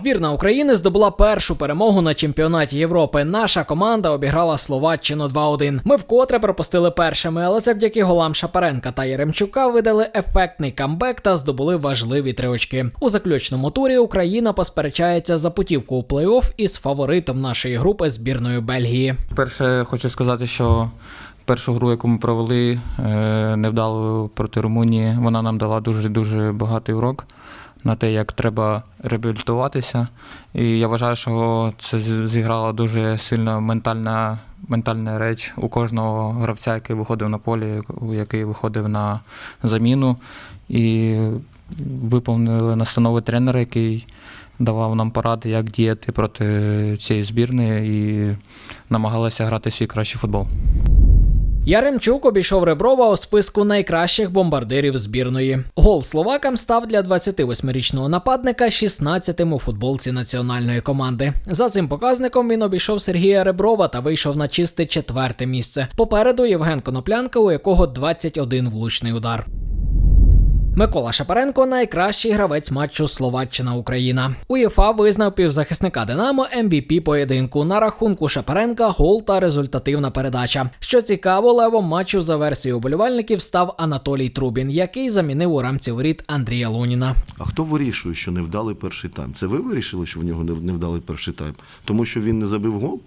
Збірна України здобула першу перемогу на чемпіонаті Європи. Наша команда обіграла Словаччину 2-1. Ми вкотре пропустили першими, але завдяки голам Шапаренка та Яремчука видали ефектний камбек та здобули важливі три очки. У заключному турі Україна посперечається за путівку у плей-офф із фаворитом нашої групи збірною Бельгії. Перше, хочу сказати, що першу гру, яку ми провели, е, невдало проти Румунії, вона нам дала дуже дуже багатий урок на те, як треба реабілітуватися. І я вважаю, що це зіграла дуже сильна ментальна, ментальна реч у кожного гравця, який виходив на полі, який виходив на заміну. І виповнили настанови тренера, який давав нам поради, як діяти проти цієї збірної, і намагалися грати свій кращий футбол. Яремчук обійшов Реброва у списку найкращих бомбардирів збірної. Гол словакам став для 28-річного нападника 16-тим у футболці національної команди. За цим показником він обійшов Сергія Реброва та вийшов на чисте четверте місце. Попереду Євген Коноплянка, у якого 21 влучний удар. Микола Шапаренко найкращий гравець матчу Словаччина-Україна. УЄФА визнав півзахисника Динамо MVP поєдинку. На рахунку Шапаренка гол та результативна передача. Що цікаво, левом матчу за версією уболівальників став Анатолій Трубін, який замінив у рамці воріт Андрія Луніна. А хто вирішує, що не вдалий перший тайм? Це ви вирішили, що в нього не вдалий перший тайм? Тому що він не забив гол?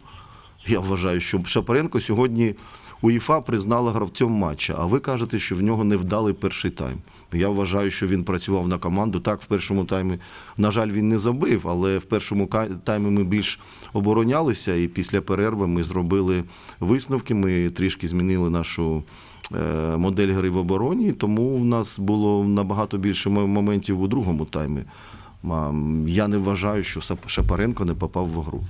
Я вважаю, що Шапаренко сьогодні УЄФА признала гравцем матча, а ви кажете, що в нього не вдалий перший тайм. Я вважаю, що він працював на команду. Так, в першому таймі, на жаль, він не забив, але в першому таймі ми більш оборонялися, і після перерви ми зробили висновки. Ми трішки змінили нашу е, модель гри в обороні, тому в нас було набагато більше моментів у другому таймі. Я не вважаю, що Шапаренко не попав в гру.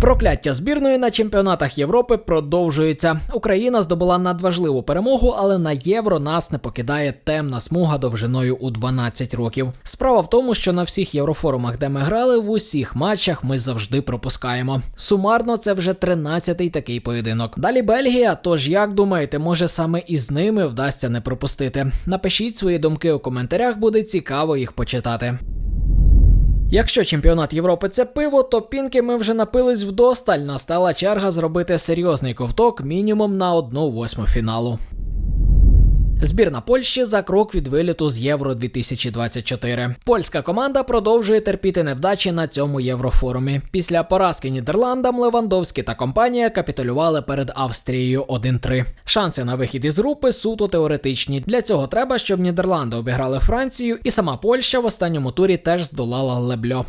Прокляття збірної на чемпіонатах Європи продовжується. Україна здобула надважливу перемогу, але на євро нас не покидає темна смуга довжиною у 12 років. Справа в тому, що на всіх єврофорумах, де ми грали, в усіх матчах ми завжди пропускаємо. Сумарно це вже 13-й такий поєдинок. Далі Бельгія. Тож як думаєте, може саме із ними вдасться не пропустити? Напишіть свої думки у коментарях, буде цікаво їх почитати. Якщо чемпіонат Європи це пиво, то пінки ми вже напились вдосталь. Настала черга зробити серйозний ковток мінімум на одну восьму фіналу. Збірна Польщі за крок від виліту з Євро 2024. Польська команда продовжує терпіти невдачі на цьому єврофорумі. Після поразки Нідерландам Левандовський та компанія капітулювали перед Австрією 1-3. Шанси на вихід із групи суто теоретичні. Для цього треба, щоб Нідерланди обіграли Францію, і сама Польща в останньому турі теж здолала Лебльо.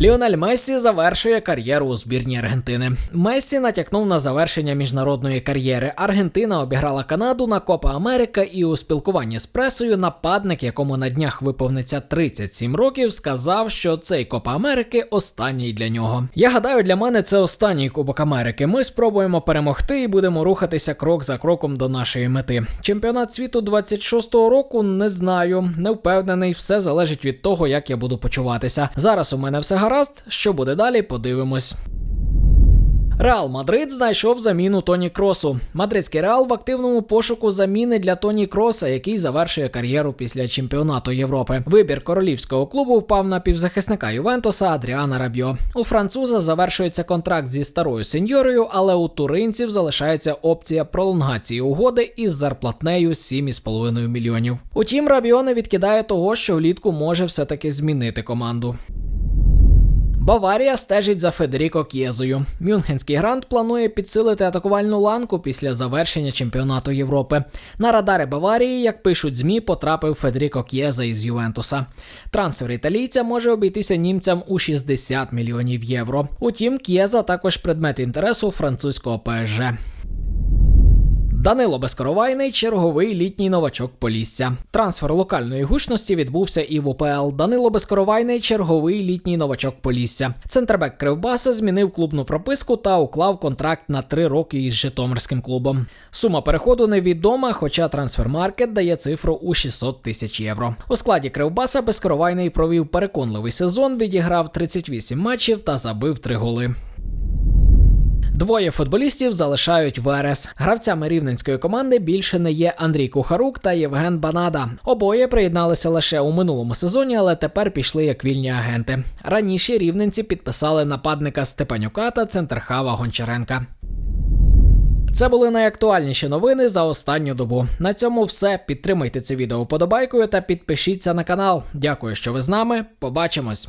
Ліонель Мессі завершує кар'єру у збірній Аргентини. Мессі натякнув на завершення міжнародної кар'єри. Аргентина обіграла Канаду на Копа Америка, і у спілкуванні з пресою нападник, якому на днях виповниться 37 років, сказав, що цей Копа Америки останній для нього. Я гадаю, для мене це останній Кубок Америки. Ми спробуємо перемогти і будемо рухатися крок за кроком до нашої мети. Чемпіонат світу 26-го року не знаю, не впевнений. Все залежить від того, як я буду почуватися. Зараз у мене все гаразд. Що буде далі? Подивимось. Реал Мадрид знайшов заміну Тоні Кросу. Мадридський реал в активному пошуку заміни для Тоні Кроса, який завершує кар'єру після чемпіонату Європи. Вибір королівського клубу впав на півзахисника Ювентуса Адріана Рабьо. У француза завершується контракт зі старою сеньорою, але у туринців залишається опція пролонгації угоди із зарплатнею 7,5 мільйонів. Утім, Рабіо не відкидає того, що влітку може все-таки змінити команду. Баварія стежить за Федеріко К'єзою. Мюнхенський грант планує підсилити атакувальну ланку після завершення чемпіонату Європи. На радари Баварії, як пишуть ЗМІ, потрапив Федеріко К'єза із Ювентуса. Трансфер італійця може обійтися німцям у 60 мільйонів євро. Утім, К'єза також предмет інтересу французького ПСЖ. Данило Безкоровайний черговий літній новачок Полісся. Трансфер локальної гучності відбувся і в УПЛ. Данило Безкоровайний черговий літній новачок Полісся. Центрбек Кривбаса змінив клубну прописку та уклав контракт на три роки із Житомирським клубом. Сума переходу невідома, хоча трансфермаркет дає цифру у 600 тисяч євро. У складі Кривбаса Безкоровайний провів переконливий сезон, відіграв 38 матчів та забив 3 голи. Двоє футболістів залишають Верес. Гравцями рівненської команди більше не є Андрій Кухарук та Євген Банада. Обоє приєдналися лише у минулому сезоні, але тепер пішли як вільні агенти. Раніше рівненці підписали нападника Степанюка та центрхава Гончаренка. Це були найактуальніші новини за останню добу. На цьому все. Підтримайте це відео вподобайкою та підпишіться на канал. Дякую, що ви з нами. Побачимось.